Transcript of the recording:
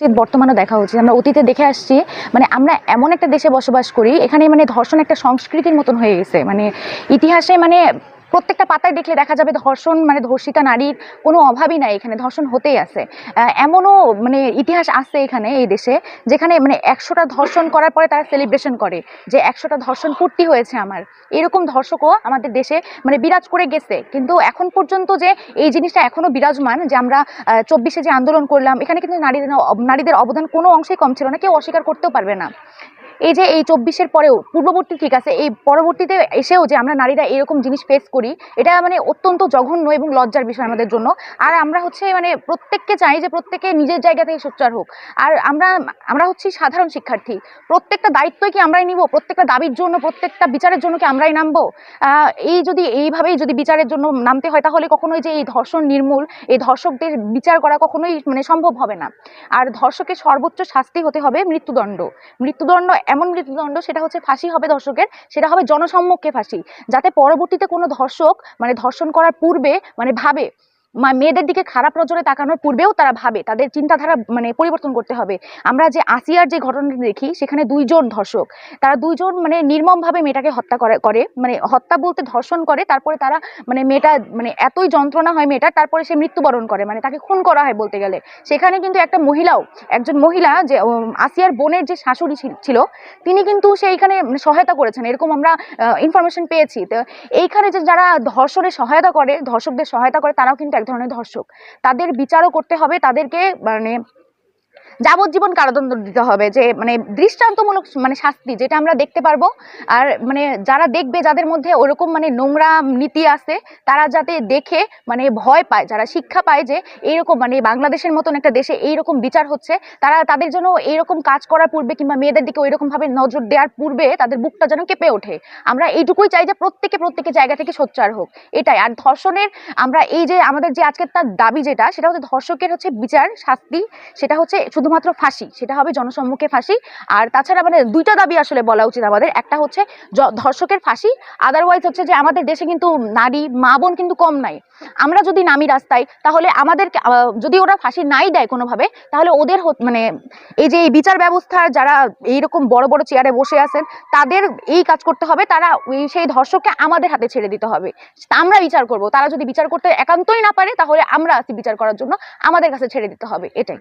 উচিত বর্তমানে দেখা উচিত। আমরা অতীতে দেখে আসছি মানে আমরা এমন একটা দেশে বসবাস করি, এখানে মানে ধর্ষণ একটা সংস্কৃতির মতন হয়ে গেছে। মানে ইতিহাসে মানে প্রত্যেকটা পাতায় দেখলে দেখা যাবে ধর্ষণ মানে ধর্ষিতা নারীর কোনো অভাবই নাই এখানে, ধর্ষণ হতেই আছে। এমনও মানে ইতিহাস আছে এখানে, এই দেশে, যেখানে মানে একশোটা ধর্ষণ করার পরে তারা সেলিব্রেশন করে যে একশোটা ধর্ষণ পূর্তি হয়েছে আমার। এরকম ধর্ষকও আমাদের দেশে মানে বিরাজ করে গেছে। কিন্তু এখন পর্যন্ত যে এই জিনিসটা এখনও বিরাজমান, যে আমরা চব্বিশে যে আন্দোলন করলাম, এখানে কিন্তু নারীদের নারীদের অবদান কোনো অংশেই কম ছিল না, কেউ অস্বীকার করতেও পারবে না। এই যে এই চব্বিশের পরেও, পূর্ববর্তী ঠিক আছে, এই পরবর্তীতে এসেও যে আমরা নারীরা এরকম জিনিস ফেস করি, এটা মানে অত্যন্ত জঘন্য এবং লজ্জার বিষয় আমাদের জন্য। আর আমরা হচ্ছে মানে প্রত্যেককে চাই যে প্রত্যেকে নিজের জায়গা থেকে সোচ্চার হোক। আর আমরা আমরা হচ্ছি সাধারণ শিক্ষার্থী। প্রত্যেকটা দায়িত্বই কি আমরাই নিব? প্রত্যেকটা দাবির জন্য, প্রত্যেকটা বিচারের জন্য কি আমরাই নামবো? এই যদি এইভাবেই যদি বিচারের জন্য নামতে হয়, তাহলে কখনোই যে এই ধর্ষণ নির্মূল, এই ধর্ষকদের বিচার করা কখনোই মানে সম্ভব হবে না। আর ধর্ষকের সর্বোচ্চ শাস্তি হতে হবে মৃত্যুদণ্ড। মৃত্যুদণ্ড এমন মৃত্যুদণ্ড, সেটা হচ্ছে ফাঁসি হবে দর্শকের, সেটা হবে জনসম্মুখে ফাঁসি। যাতে পরবর্তীতে কোনো ধর্ষক মানে ধর্ষণ করার পূর্বে মানে ভাবে মেয়েদের দিকে খারাপ নজরে তাকানোর পূর্বেও তারা ভাবে, তাদের চিন্তাধারা মানে পরিবর্তন করতে হবে। আমরা যে আসিয়ার যে ঘটনাটা দেখি, সেখানে দুইজন ধর্ষক। তারা দুইজন মানে নির্মমভাবে মেয়েটাকে হত্যা করে মানে হত্যা বলতে ধর্ষণ করে, তারপরে তারা মানে মেয়েটা মানে এতই যন্ত্রণা হয় মেয়েটার, তারপরে সে মৃত্যুবরণ করে মানে তাকে খুন করা হয় বলতে গেলে। সেখানে কিন্তু একটা মহিলাও, একজন মহিলা যে আসিয়ার বোনের যে শাশুড়ি ছিল- ছিল, তিনি কিন্তু সেইখানে মানে সহায়তা করেছেন। এরকম আমরা ইনফরমেশন পেয়েছি। তো এইখানে যে যারা ধর্ষণে সহায়তা করে, ধর্ষকদের সহায়তা করে, তারাও কিন্তু এক ধরনের ধর্ষক। তাদের বিচারও করতে হবে তাদেরকে মানে যাবজ্জীবন কারাদণ্ড দিতে হবে, যে মানে দৃষ্টান্তমূলক মানে শাস্তি যেটা আমরা দেখতে পারব। আর মানে যারা দেখবে, যাদের মধ্যে ওরকম মানে নোংরা নীতি আছে, তারা যাতে দেখে মানে ভয় পায়, যারা শিক্ষা পায় যে এইরকম মানে বাংলাদেশের মতন একটা দেশে এইরকম বিচার হচ্ছে, তারা তাদের জন্য এইরকম কাজ করার পূর্বে কিংবা মেয়েদের দিকে ওইরকমভাবে নজর দেওয়ার পূর্বে তাদের বুকটা যেন কেঁপে ওঠে। আমরা এইটুকুই চাই যে প্রত্যেকে প্রত্যেকের জায়গা থেকে সোচ্চার হোক, এটাই। আর ধর্ষণের আমরা এই যে আমাদের যে আজকের তার দাবি যেটা, সেটা হচ্ছে ধর্ষকের হচ্ছে বিচার, শাস্তি, সেটা হচ্ছে শুধুমাত্র ফাঁসি, সেটা হবে জনসম্মুখে ফাঁসি। আর তাছাড়া মানে দুইটা দাবি আসলে বলা উচিত আমাদের। একটা হচ্ছে ধর্ষকের ফাঁসি আদারওয়াইজ হচ্ছে যে আমাদের দেশে কিন্তু নারী, মা বোন কিন্তু কম নাই। আমরা যদি নামি রাস্তায়, তাহলে আমাদের যদি ওরা ফাঁসি নাই দেয় কোনোভাবে, তাহলে ওদের মানে এই যে এই বিচার ব্যবস্থার যারা এইরকম বড় বড় চেয়ারে বসে আছেন, তাদের এই কাজ করতে হবে, তারা সেই ধর্ষককে আমাদের হাতে ছেড়ে দিতে হবে। আমরা বিচার করব, তারা যদি বিচার করতে একান্তই না পারে, তাহলে আমরা বিচার করার জন্য, আমাদের কাছে ছেড়ে দিতে হবে, এটাই।